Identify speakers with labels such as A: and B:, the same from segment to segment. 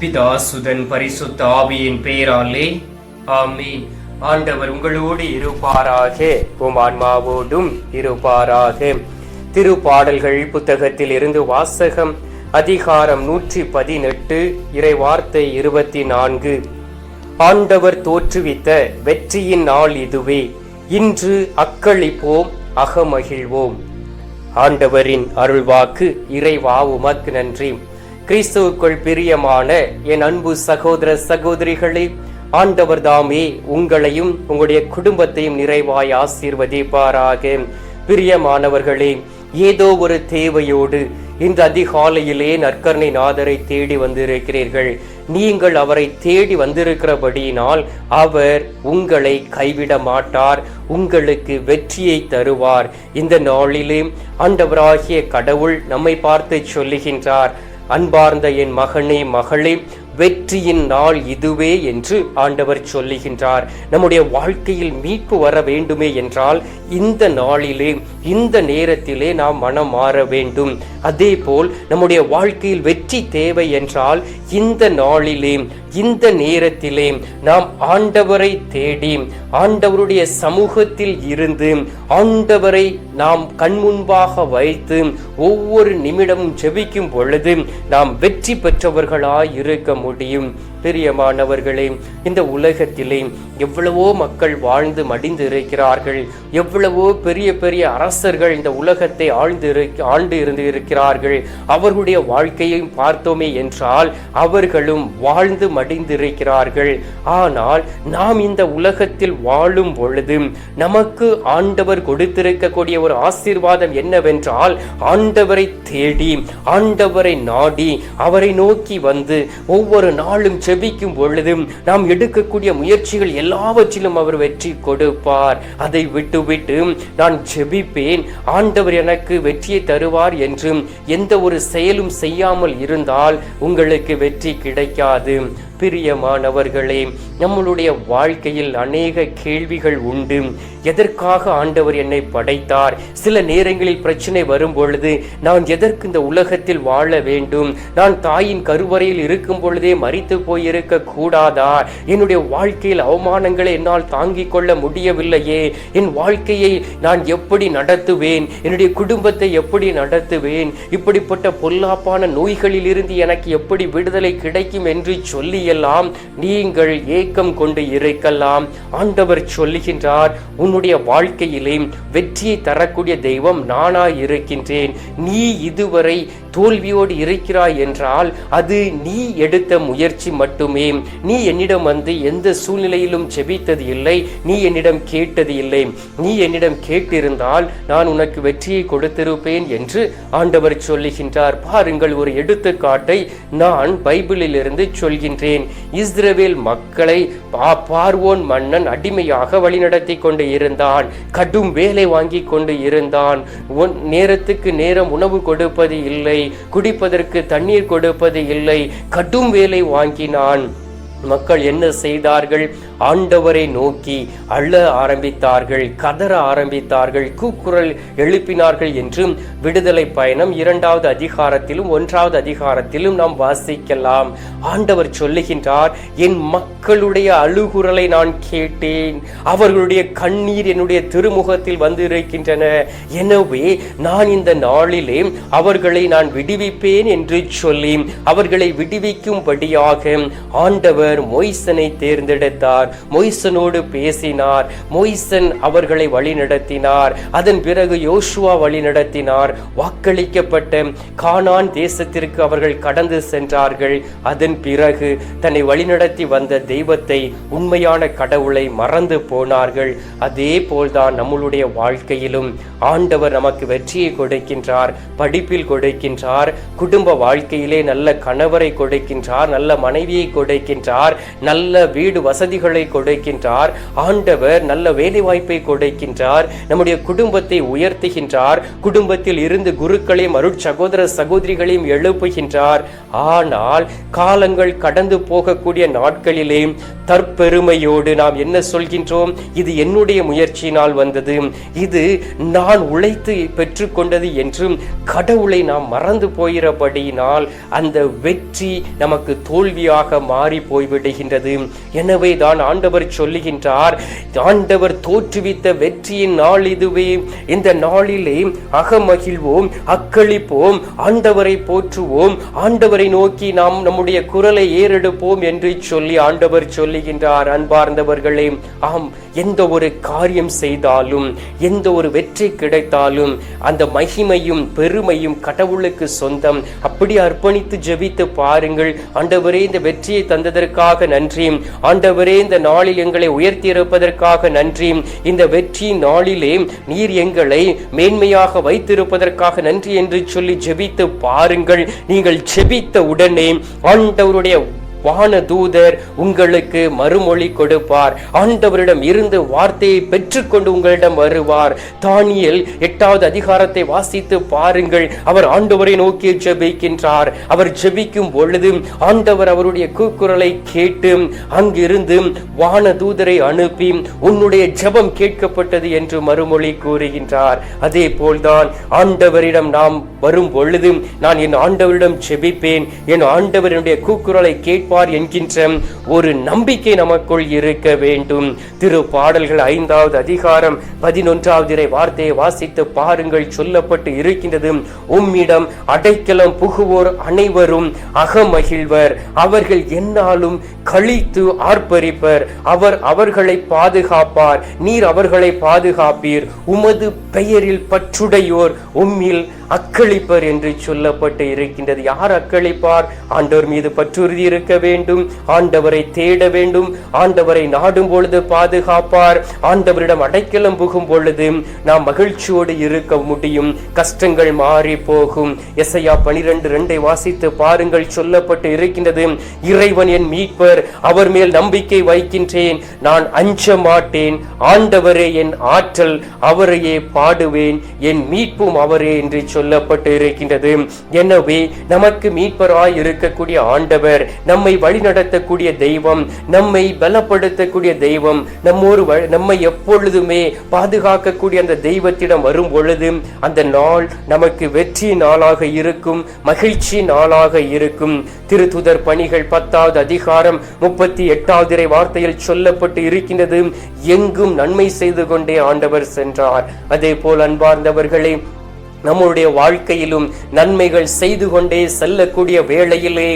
A: பிதா சுதன் பரிசுத்த ஆவியின் பெயராலே. ஆமென். ஆண்டவர் உங்களோடு இருப்பாராக. உம் ஆன்மாவோடும் இருப்பாராக. திருப்பாடல்கள் புத்தகத்தில் இருந்து வாசகம் அதிகாரம் நூற்றி பதினெட்டு இறைவார்த்தை இருபத்தி நான்கு. ஆண்டவர் தோற்றுவித்த வெற்றியின் நாள் இதுவே. இன்று அக்களிப்போம் அகமகிழ்வோம். ஆண்டவரின் அருள்வாக்கு இறைவா உமக்கு நன்றி. கிறிஸ்துவுக்குள் பிரியமான என் அன்பு சகோதர சகோதரிகளே ஆண்டவர் தாமே உங்களையும் உங்களுடைய குடும்பத்தையும் நிறைவாய் ஆசீர்வதிப்பாராக. பிரியமானவர்களே ஏதோ ஒரு தேவையோடு இந்த அதிகாலையிலே நற்கர்ணை நாதரை தேடி வந்திருக்கிறீர்கள். நீங்கள் அவரை தேடி வந்திருக்கிறபடியினால் அவர் உங்களை கைவிட மாட்டார் உங்களுக்கு வெற்றியை தருவார். இந்த நாளிலே ஆண்டவராகிய கடவுள் நம்மை பார்த்து சொல்லுகின்றார் அன்பார்ந்த என் மகனே மகளே வெற்றியின் நாள் இதுவே என்று ஆண்டவர் சொல்லுகின்றார். நம்முடைய வாழ்க்கையில் மீட்பு வர வேண்டுமே என்றால் இந்த நாளிலே இந்த நேரத்திலே நாம் மனம் மாற வேண்டும். அதே போல் நம்முடைய வாழ்க்கையில் வெற்றி தேவை என்றால் இந்த நாளிலே இந்த நேரத்திலே நாம் ஆண்டவரை தேடி ஆண்டவருடைய சமூகத்தில் இருந்து ஆண்டவரை நாம் கண்முன்பாக வைத்து ஒவ்வொரு நிமிடமும் ஜெபிக்கும் பொழுது நாம் வெற்றி பெற்றவர்களாய் இருக்க முடியும் பிரியமானவர்களே இந்த உலகத்திலே எவ்வளவோ மக்கள் வாழ்ந்து மடிந்து இருக்கிறார்கள் எவ்வளவோ பெரிய பெரிய அரசர்கள் இந்த உலகத்தை ஆழ்ந்து ஆண்டு இருந்து இருக்கிறார்கள் அவர்களுடைய வாழ்க்கையையும் பார்த்தோமே என்றால் அவர்களும் வாழ்ந்து மடிந்திருக்கிறார்கள். ஆனால் நாம் இந்த உலகத்தில் வாழும் பொழுது நமக்கு ஆண்டவர் கொடுத்திருக்கக்கூடிய ஒரு ஆசீர்வாதம் என்னவென்றால் ஆண்டவரை தேடி ஆண்டவரை நாடி அவரை நோக்கி வந்து ஒவ்வொரு நாளும் செ ஜெபிக்கும் பொழுதும் நாம் எடுக்கக்கூடிய முயற்சிகள் எல்லாவற்றிலும் அவர் வெற்றி கொடுப்பார். அதை விட்டுவிட்டு நான் ஜெபிப்பேன். ஆண்டவர் எனக்கு வெற்றியை தருவார் என்றும் எந்த ஒரு செயலும் செய்யாமல் இருந்தால் உங்களுக்கு வெற்றி கிடைக்காது. பிரியமானவர்களே நம்மளுடைய வாழ்க்கையில் அநேக கேள்விகள் உண்டு. எதற்காக ஆண்டவர் என்னை படைத்தார்? சில நேரங்களில் பிரச்சனை வரும் பொழுது நான் எதற்கு இந்த உலகத்தில் வாழ வேண்டும்? நான் தாயின் கருவறையில் இருக்கும் பொழுதே மறித்து போயிருக்க கூடாதா? என்னுடைய வாழ்க்கையில் அவமானங்களை என்னால் தாங்கிக் கொள்ள முடியவில்லையே. என் வாழ்க்கையை நான் எப்படி நடத்துவேன்? என்னுடைய குடும்பத்தை எப்படி நடத்துவேன்? இப்படிப்பட்ட பொல்லாப்பான நோய்களில் இருந்து எனக்கு எப்படி விடுதலை கிடைக்கும் என்று சொல்லி எல்லாம் நீங்கள் ஏக்கம் கொண்டு இருக்கலாம். ஆண்டவர் சொல்லுகின்றார் உன்னுடைய வாழ்க்கையிலே வெற்றியை தரக்கூடிய தெய்வம் நானா இருக்கின்றேன். நீ இதுவரை தோல்வியோடு இருக்கிறாய் என்றால் அது நீ எடுத்த முயற்சி மட்டுமே. நீ என்னிடம் வந்து எந்த சூழ்நிலையிலும் செபித்தது இல்லை. நீ என்னிடம் கேட்டது இல்லை. நீ என்னிடம் கேட்டிருந்தால் நான் உனக்கு வெற்றியை கொடுத்திருப்பேன் என்று ஆண்டவர் சொல்லுகின்றார். பாருங்கள் ஒரு எடுத்துக்காட்டை நான் பைபிளிலிருந்து சொல்கின்றேன். இஸ்ரவேல் மக்களை பார்வோன் மன்னன் அடிமையாக வழிநடத்தி கொண்டு இருந்தான். கடும் வேலை வாங்கி கொண்டு இருந்தான். உன் நேரத்துக்கு நேரம் உணவு கொடுப்பது இல்லை. குடிப்பதற்கு தண்ணீர் கொடுப்பது இல்லை. கடும் வேலை வாங்கினான். மக்கள் என்ன செய்தார்கள்? ஆண்டவரை நோக்கி அழ ஆரம்பித்தார்கள் கதற ஆரம்பித்தார்கள் கூக்குரல் எழுப்பினார்கள் என்றும் விடுதலை பயணம் இரண்டாவது அதிகாரத்திலும் ஒன்றாவது அதிகாரத்திலும் நாம் வாசிக்கலாம். ஆண்டவர் சொல்லுகின்றார் என் மக்களுடைய அழுகுரலை நான் கேட்டேன். அவர்களுடைய கண்ணீர் என்னுடைய திருமுகத்தில் வந்து இருக்கின்றன எனவே நான் இந்த நாளிலே அவர்களை நான் விடுவிப்பேன் என்று சொல்லி அவர்களை விடுவிக்கும்படியாக ஆண்டவர் மொய்சனை தேர்ந்தெடுத்தார். மொய்சனோடு பேசினார். மொய்சன் அவர்களை வழிநடத்தினார். அதன் பிறகு யோசுவா வழிநடத்தினார். வாக்களிக்கப்பட்ட கானான் தேசத்திற்கு அவர்கள் கடந்து சென்றார்கள். அதன் பிறகு தன்னை வழிநடத்தி வந்த தெய்வத்தை உண்மையான கடவுளை மறந்து போனார்கள். அதே போல்தான் நம்மளுடைய வாழ்க்கையிலும் ஆண்டவர் நமக்கு வெற்றியை கொடுக்கின்றார் படிப்பில் கொடுக்கின்றார் குடும்ப வாழ்க்கையிலே நல்ல கணவரை கொடுக்கின்றார் நல்ல மனைவியை கொடுக்கின்றார் நல்ல வீடு வசதிகளை நன்மைகளை கொடுக்கின்றார். ஆண்டவர் நல்ல வேலை வாய்ப்பை கொடுக்கின்றார். நம்முடைய குடும்பத்தை உயர்த்துகின்றார். குடும்பத்தில் இருந்து குருக்களையும் அருட் சகோதர சகோதரிகளையும் எழுப்புகின்றார். ஆனால் காலங்கள் கடந்து போகக்கூடிய நாட்களிலே தற்பெருமையோடு நாம் என்ன சொல்கின்றோம்? இது என்னுடைய முயற்சியினால் வந்தது. இது நான் உழைத்து பெற்றுக்கொண்டது என்றும் கடவுளை நாம் மறந்து போகிறபடியினால் அந்த வெற்றி நமக்கு தோல்வியாக மாறி போய்விடுகின்றது. எனவே தான் ஆண்டவர் சொல்லுகின்றார் ஆண்டவர் தோற்றுவித்த வெற்றியின் நாள் இதுவே. இந்த நாளிலே அகமகிழ்வோம் அக்களிப்போம் ஆண்டவரை போற்றுவோம். ஆண்டவரை நோக்கி நாம் நம்முடைய குரலை ஏறெடுப்போம் என்று சொல்லி ஆண்டவர் சொல்லுகின்றார். அன்பார்ந்தவர்களே ஆம் எந்த ஒரு காரியம் செய்தாலும் எந்த ஒரு வெற்றி கிடைத்தாலும் அந்த மகிமையும் பெருமையும் கடவுளுக்கு சொந்தம். அப்படி அர்ப்பணித்து ஜெபித்து பாருங்கள். ஆண்டவரே இந்த வெற்றியை தந்ததற்காக நன்றி. ஆண்டவரே இந்த நாளில் எங்களை உயர்த்தி இருப்பதற்காக நன்றி இந்த வெற்றி நாளிலே நீர் எங்களை மேன்மையாக வைத்திருப்பதற்காக நன்றி என்று சொல்லி ஜெபித்து பாருங்கள். நீங்கள் ஜெபித்த உடனே ஆண்டவருடைய வான தூதர் உங்களுக்கு மறுமொழி கொடுப்பார். ஆண்டவரிடம் இருந்து வார்த்தையை பெற்றுக்கொண்டு உங்களிடம் வருவார். தானியல் எட்டாவது அதிகாரத்தை வாசித்து பாருங்கள். அவர் ஆண்டவரை நோக்கி ஜெபிக்கின்றார். அவர் ஜெபிக்கும் பொழுது ஆண்டவர் அவருடைய கூக்குரலை கேட்டு அங்கிருந்து வான தூதரை அனுப்பி உன்னுடைய ஜெபம் கேட்கப்பட்டது என்று மறுமொழி கூறுகின்றார். அதே போல்தான் ஆண்டவரிடம் நாம் வரும் பொழுது நான் என் ஆண்டவரிடம் ஜெபிப்பேன். என் ஆண்டவருடைய கூக்குரலை கேட்பார் என்கின்ற ஒரு நம்பிக்கை நமக்குள் இருக்க வேண்டும். திரு பாடல்கள் ஐந்தாவது அதிகாரம் பதினொன்றாவது வார்த்தையை வாசித்து பாருங்கள். சொல்லப்பட்டு இருக்கின்றது உம்மிடம் அடைக்கலம் புகுவோர் அனைவரும் அகமகிழ்வர். அவர்கள் என்னாலும் கழித்து ஆர்ப்பரிப்பர். அவர் அவர்களை பாதுகாப்பார். நீர் அவர்களை பாதுகாப்பீர். உமது பெயரில் பற்றுடையோர். உம்மில் அக்களிப்பர் என்று சொல்லப்பட்டு இருக்கின்றது. யார் அக்களிப்பார்? ஆண்டவர் மீது பற்றுறுதி இருக்க வேண்டும். ஆண்டவரை தேட வேண்டும். ஆண்டவரை நாடும் பொழுது பாதுகாப்பார். ஆண்டவரிடம் அடைக்கலம் புகும் பொழுது நாம் மகிழ்ச்சியோடு இருக்க முடியும். கஷ்டங்கள் மாறி போகும். எஸ்ஐயா பனிரெண்டு ரெண்டை வாசித்து பாருங்கள். சொல்லப்பட்டு இருக்கின்றது இறைவன் என் மீட்பர் அவர் மேல் நம்பிக்கை வைக்கின்றேன். நான் அஞ்ச மாட்டேன். ஆண்டவரே என் ஆற்றல் அவரையே பாடுவேன். என் மீட்பும் அவரே என்று சொல்லப்பட்டு இருக்கின்றது எனவே நமக்கு மீட்பராய் இருக்கக்கூடிய ஆண்டவர் நம்மை வழிநடத்தக்கூடிய தெய்வம் நம்மை பலப்படுத்தக்கூடிய தெய்வம் நம்ம ஒரு நம்மை எப்பொழுதுமே பாதுகாக்கக்கூடிய அந்த தெய்வத்திடம் வரும் பொழுது அந்த நாள் நமக்கு வெற்றி நாளாக இருக்கும் மகிழ்ச்சி நாளாக இருக்கும். திருத்துதர் பணிகள் பத்தாவது அதிகாரம் முப்பத்தி எட்டாவது இறை வார்த்தையில் சொல்லப்பட்டு இருக்கின்றது. எங்கும் நன்மை செய்து கொண்டே ஆண்டவர் சென்றார். அதே போல் அன்பார்ந்தவர்களே நம்முடைய வாழ்க்கையிலும் நன்மைகள் செய்து கொண்டே செல்லக்கூடிய வேளையிலே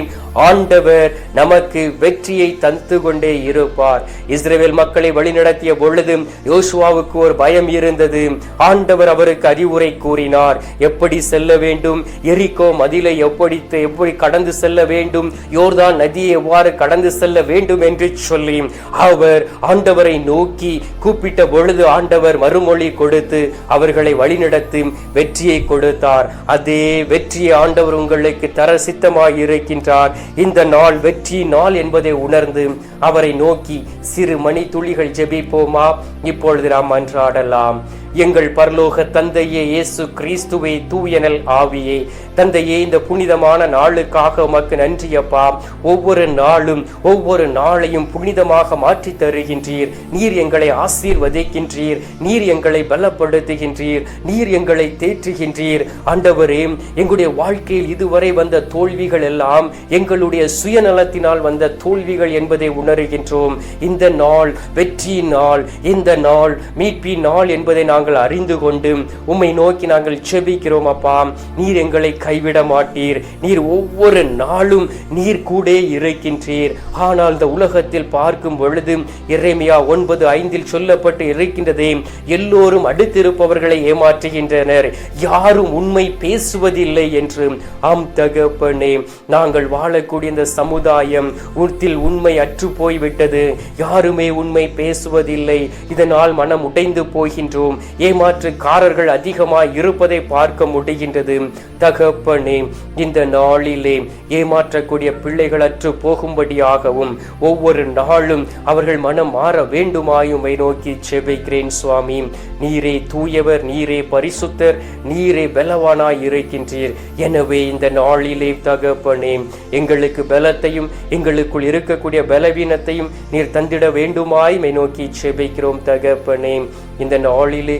A: ஆண்டவர் நமக்கு வெற்றியை தந்து கொண்டே இருப்பார். இஸ்ரேல் மக்களை வழிநடத்திய பொழுது யோசுவாவுக்கு ஒரு பயம் இருந்தது. ஆண்டவர் அவருக்கு அறிவுரை கூறினார். எப்படி செல்ல வேண்டும்? எரிக்கோ மதிலை எப்படி எப்படி கடந்து செல்ல வேண்டும்? யோர்தான் நதியை எவ்வாறு கடந்து செல்ல வேண்டும்? என்று சொல்லி அவர் ஆண்டவரை நோக்கி கூப்பிட்ட பொழுது ஆண்டவர் மறுமொழி கொடுத்து அவர்களை வழிநடத்தி வெற்றியை கொடுத்தார். அதே வெற்றியை ஆண்டவர் உங்களுக்கு தர சித்தமாய் இருக்கின்றார். இந்த நாள் வெற்றி நாள் என்பதை உணர்ந்து அவரை நோக்கி சிறு மணி துளிகள் ஜெபிப்போமா? இப்பொழுது நாம் அன்றாடலாம். எங்கள் பரலோக தந்தையே இயேசு கிறிஸ்துவே தூயனல் ஆவியே. தந்தையே இந்த புனிதமான நாளுக்காக உமக்கு நன்றியப்பா. ஒவ்வொரு நாளும் ஒவ்வொரு நாளையும் புனிதமாக மாற்றி தருகின்றீர். நீர் எங்களை ஆசீர்வதிக்கின்றீர். நீர் எங்களை பலப்படுத்துகின்றீர். நீர் எங்களை தேற்றுகின்றீர். ஆண்டவரே எங்களுடைய வாழ்க்கையில் இதுவரை வந்த தோல்விகள் எல்லாம் எங்களுடைய சுயநலத்தினால் வந்த தோல்விகள் என்பதை உணர்கின்றோம். இந்த நாள் வெற்றியின் நாள் இந்த நாள் மீட்பின் நாள் என்பதை நாங்கள் அறிந்து கொண்டு உம்மை நோக்கி நாங்கள் செபிக்கிறோம் அப்பா. நீர் எங்களை கைவிட மாட்டீர். நீர் ஒவ்வொரு நாளும் நீர் கூட இருக்கின்றீர். ஆனால் இந்த உலகத்தில் பார்க்கும் பொழுது இறைமையா ஒன்பது ஐந்தில் சொல்லப்பட்டு இருக்கின்றதே எல்லோரும் அடுத்திருப்பவர்களை ஏமாற்றுகின்றனர். யாரும் உண்மை பேசுவதில்லை என்று. ஆம் தகப்பனே நாங்கள் வாழக்கூடிய இந்த சமுதாயம் உத்தில் உண்மை அற்று போய்விட்டது. யாருமே உண்மை பேசுவதில்லை. இதனால் மனம் உடைந்து போகின்றோம். ஏமாற்றுக்காரர்கள் அதிகமாய் இருப்பதை பார்க்க முடிகின்றது. தகப்பனே இந்த நாளிலே ஏமாற்றக்கூடிய பிள்ளைகள் அற்று போகும்படியாகவும் ஒவ்வொரு நாளும் அவர்கள் மனம் மாற வேண்டுமாயுமை நோக்கி செபிக்கிறேன் சுவாமி. நீரே தூயவர் நீரே பரிசுத்தர் நீரே பலவானாய் இருக்கின்றீர். எனவே இந்த நாளிலே தகப்பனே எங்களுக்கு பலத்தையும் எங்களுக்குள் இருக்கக்கூடிய பலவீனத்தையும் நீர் தந்திட வேண்டுமாய் மை நோக்கி செபிக்கிறோம் தகப்பனே. இந்த நாளிலே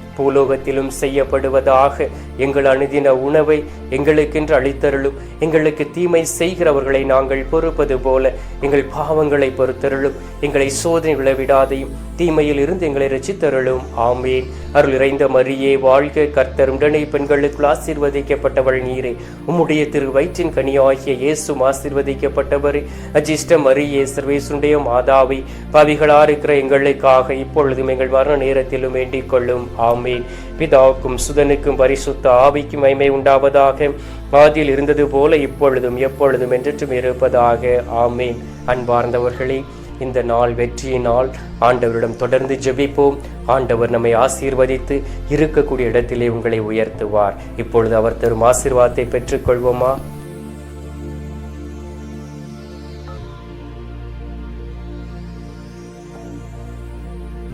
A: பூலோகத்திலும் செய்யப்படுவதாக எங்கள் அணுதின உணவை எங்களுக்கென்று அளித்தருளும். எங்களுக்கு தீமை செய்கிறவர்களை நாங்கள் பொறுப்பது போல எங்கள் பாவங்களை பொறுத்தருளும். எங்களை சோதனை விழவிடாதையும் தீமையில் இருந்து எங்களை ரசித்தருளும் ஆமேன். அருள் இறைந்த மரியே வாழ்க கர்த்தர் உடனே பெண்களுக்குள் ஆசீர்வதிக்கப்பட்டவள் நீரே. உம்முடைய திரு வயிற்றின் கனியாகிய இயேசும் ஆசீர்வதிக்கப்பட்டவரே. அஜிஷ்ட மரியே சர்வேசுடைய மாதாவை பாவிகளா இருக்கிற எங்களுக்காக இப்பொழுதும் எங்கள் மரண நேரத்திலும் வேண்டிக் கொள்ளும். ஆமேன். பிதாவுக்கும் சுதனுக்கும் பரிசுத்த ஆவிக்கும் மைமை உண்டாவதாக. ஆதியில் இருந்தது போல இப்பொழுதும் எப்பொழுதும் என்றும் இருப்பதாக. ஆமேன். அன்பார்ந்தவர்களே இந்த நாள் வெற்றியினால் ஆண்டவரிடம் தொடர்ந்து ஜெபிப்போம். ஆண்டவர் நம்மை ஆசீர்வதித்து இருக்கக்கூடிய இடத்திலே உங்களை உயர்த்துவார். இப்பொழுது அவர் தரும் ஆசீர்வாதத்தை பெற்றுக்கொள்வோமா?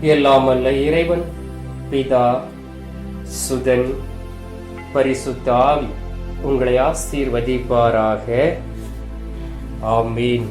A: எல்லாம் அல்ல இறைவன். பிதா சுதன் பரிசுத்த ஆவி உங்களை ஆசீர்வதிப்பாராக. ஆமீன்.